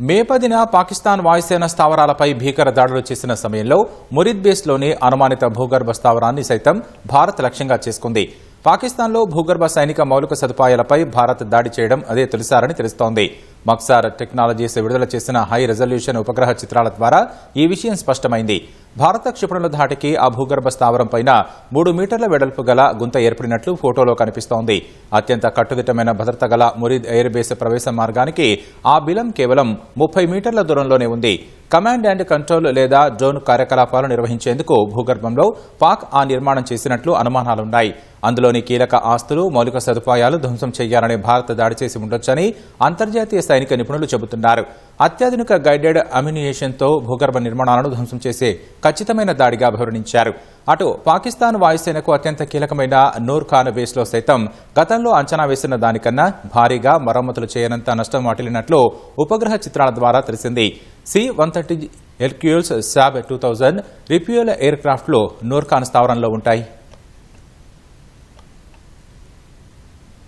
మే పదిన పాకిస్తాన్ వాయుసేన స్థావరాలపై భీకర దాడులు చేసిన సమయంలో మురిద్ బేస్లోని అనుమానిత భూగర్భ స్థావరాన్ని సైతం భారత్ లక్ష్యంగా చేసుకుంది. పాకిస్తాన్లో భూగర్భ సైనిక మౌలిక సదుపాయాలపై భారత్ దాడి చేయడం అదే తొలిసారని తెలుస్తోంది. మక్సార్ టెక్నాలజీస్ విడుదల చేసిన హై రెజల్యూషన్ ఉపగ్రహ చిత్రాల ద్వారా ఈ విషయం స్పష్టమైంది. భారత క్షిపణుల ధాటికి ఆ భూగర్భ స్థావరం పైన మూడు మీటర్ల వెడల్పు గల గుంత ఏర్పడినట్లు ఫోటోలో కనిపిస్తోంది. అత్యంత కట్టుదిట్టమైన భద్రత గల మురిద్ ఎయిర్ బేస్ ప్రవేశ మార్గానికి ఆ బిలం కేవలం ముప్పై మీటర్ల దూరంలోనే ఉంది. కమాండ్ అండ్ కంట్రోల్ లేదా డ్రోన్ కార్యకలాపాలు నిర్వహించేందుకు భూగర్భంలో పాక్ ఆ నిర్మాణం చేసినట్లు అనుమానాలున్నాయి. అందులోని కీలక ఆస్తులు మౌలిక సదుపాయాలు ధ్వంసం చేయాలని భారత్ దాడి చేసి ఉండొచ్చని అంతర్జాతీయ సైనిక నిపుణులు చెబుతున్నారు. అత్యాధునిక గైడెడ్ అమ్యునియేషన్తో భూగర్భ నిర్మాణాలను ధ్వంసం చేసే ఖచ్చితమైన దాడిగా అభివర్ణించారు. అటు పాకిస్తాన్ వాయుసేనకు అత్యంత కీలకమైన నూర్ ఖాన్ బేస్లో సైతం గతంలో అంచనా వేసిన దానికన్నా భారీగా మరమ్మతులు చేయనంత నష్టం వాటిల్లినట్లు ఉపగ్రహ చిత్రాల ద్వారా తెలిసింది. C one thirty Hercules Saab two thousand refuel air క్రాఫ్ట్లు నూర్ఖాన్ స్థావరంలో ఉంటాయి.